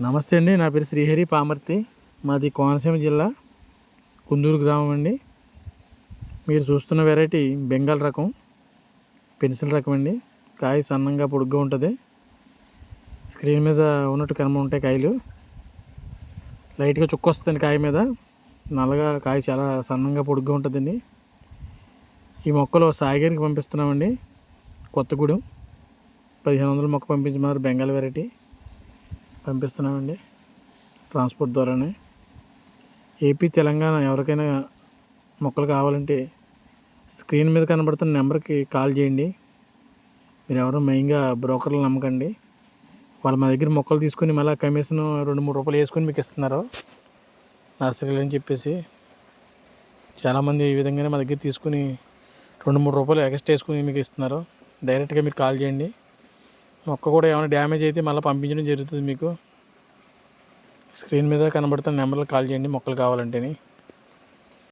నమస్తే అండి నా పేరు శ్రీహరి పామర్తి. మాది కోనసీమ జిల్లా కుందూరు గ్రామం అండి. మీరు చూస్తున్న వెరైటీ బెంగాల్ రకం పెన్సిల్ రకం అండి. కాయ సన్నంగా పొడుగ్గా ఉంటుంది. స్క్రీన్ మీద ఉన్నట్టు కనుమ ఉంటాయి కాయలు. లైట్గా చుక్క వస్తుంది కాయ మీద. నల్లగా కాయ చాలా సన్నంగా పొడుగ్గా ఉంటుందండి. ఈ మొక్కలు సాయిగారికి పంపిస్తున్నామండి. కొత్తగూడెం పదిహేను వందల మొక్క పంపించమన్నారు బెంగాల్ వెరైటీ. పంపిస్తున్నామండి. ట్రాన్స్పోర్ట్ ద్వారానే. ఏపీ తెలంగాణ ఎవరికైనా మొక్కలు కావాలంటే స్క్రీన్ మీద కనబడుతున్న నెంబర్కి కాల్ చేయండి. మీరు ఎవరు మెయిన్గా బ్రోకర్లు నమ్మకండి. వాళ్ళు మా దగ్గర మొక్కలు తీసుకుని మళ్ళీ కమిషన్ రెండు మూడు రూపాయలు వేసుకొని మీకు ఇస్తున్నారు. నర్సరీలు అని చెప్పేసి. చాలామంది ఈ విధంగానే మా దగ్గర తీసుకుని రెండు మూడు రూపాయలు ఎక్స్ట్రా వేసుకుని మీకు ఇస్తున్నారు. డైరెక్ట్గా మీరు కాల్ చేయండి. మొక్క కూడా ఏమైనా డ్యామేజ్ అయితే మళ్ళీ పంపించడం జరుగుతుంది మీకు. స్క్రీన్ మీద కనబడుతున్న నెంబర్లు కాల్ చేయండి మొక్కలు కావాలంటేని.